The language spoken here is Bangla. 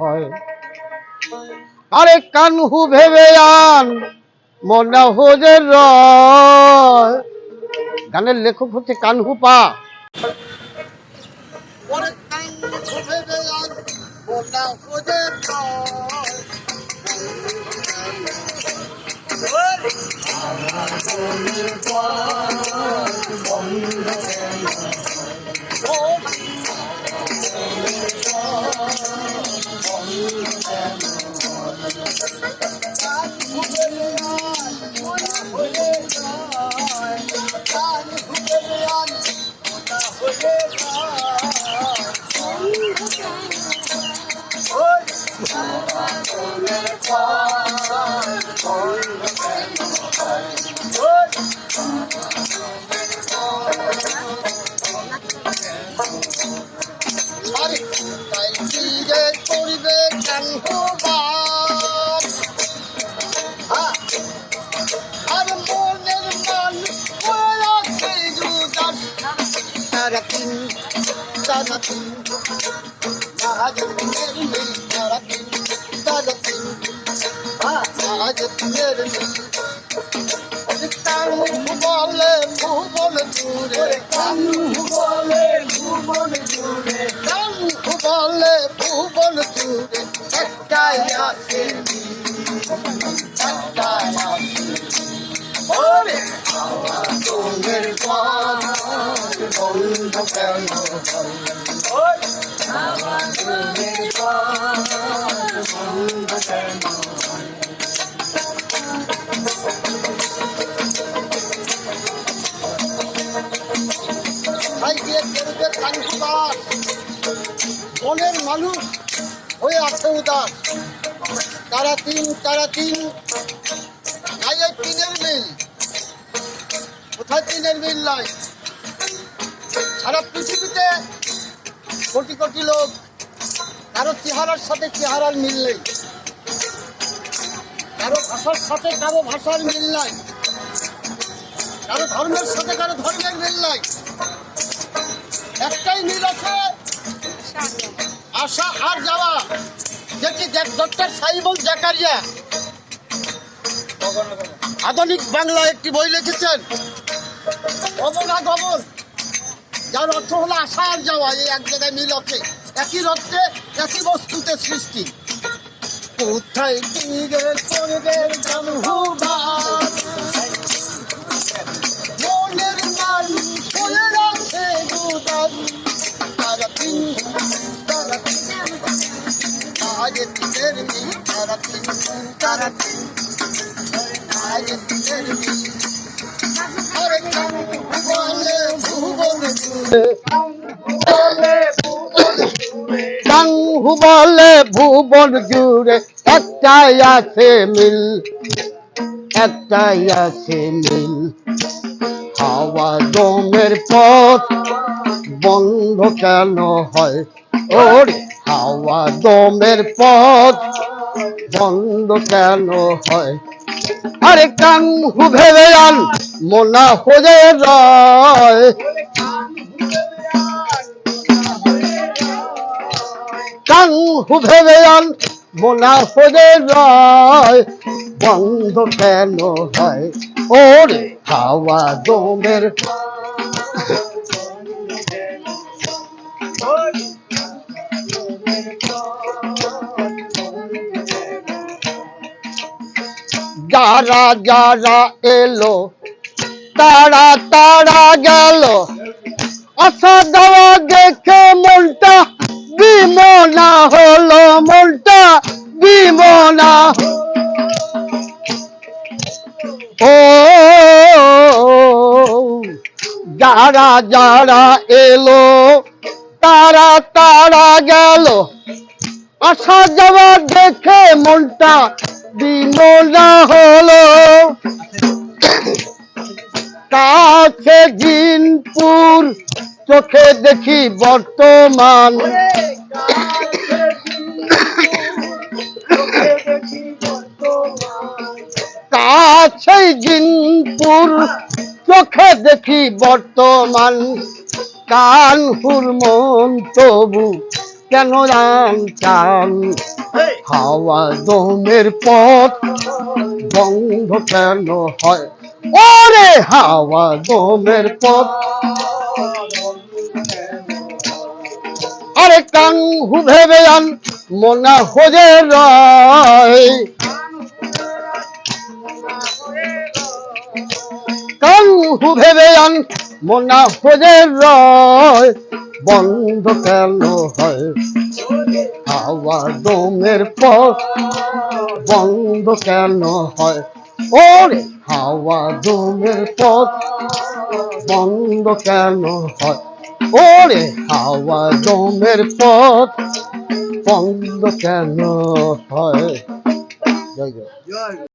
হয়। আরে কানহু ভেবে আন মনা রয়। গানের লেখক হচ্ছে কানহু পা। আরে তিন রাজনের নেই তারা তিন তারা তিন হ্যাঁ রাজনের নেই কানু বলে ভুবন দূরে কানু বলে ভুবন দূরে কানু বলে ভুবন দূরে একটাই আছে একটাই আছে ওরে তোমার পান বন্ধ কেন বন্ধ মনের মানুষ হয়ে আছে উদাস। তারা তিন তারা তিন। তিনের মিল। কোথায় তিনের মিল নাই? সারা পৃথিবীতে কোটি কোটি লোক, কারও চেহারার সাথে চেহারার মিল নেই। কারও ভাষার সাথে কারও ভাষার মিল নাই। কারও ধর্মের সাথে কারও ধর্মের মিল নাই। একটাই মিল আছে আসা আর যাওয়া। যেটি ডক্টর সাইবল জাকারিয়া আধুনিক বাংলা একটি বই লিখেছেন। অবনা গমন যার অর্থ হলো আসা আর যাওয়া, এই এক জায়গায় মিল আছে। একই রক্তে, একই বস্তুতে সৃষ্টি। কোথায় করবেন জামহুবাদ মনের আজ আজ বলে ভুবন জুড়ে একটাই আছে মিল, একটাই আছে মিল। হাওয়া দমের পথ বন্ধ কেন হয়? ওরে, হাওয়া দমের পথ বন্ধ কেন হয়? আরে কাঙ্গু ভেবে আন মোনা হয়ে রয় কাঙ্গু ভেবে আন মোনা হয়ে রয় বন্ধ কেন হয়? ওরে হাওয়া দমের যারা যারা এলো তারা তারা গেল। আসা দেওয়া দেখে মনটা বিমনা হলো, মনটা বিমনা। ও, যারা যারা এলো তারা তারা গেল। আসা যাওয়া দেখে মনটা বিমনা হলো। কাছে জিনপুর, চোখে দেখি বর্তমান। কাছে জিনপুর, চোখে দেখি বর্তমান। কানহুর মন তবু কেন টান হাওয়া দমের পথ বন্ধ কেন হয়? ওরে হাওয়া দমের পথ। আরে কান হু ভেবে আন, মনা হয়ে রয়। কান হু ভেবে আন, মনা হয়ে রয়। বন্ধ কেন হয়? হাওয়া দমের পথ বন্ধ কেন হয়? ওরে। হাওয়া দমের পথ বন্ধ কেন হয়? ওরে। হাওয়া দমের পথ বন্ধ কেন হয়? জয়। জয়।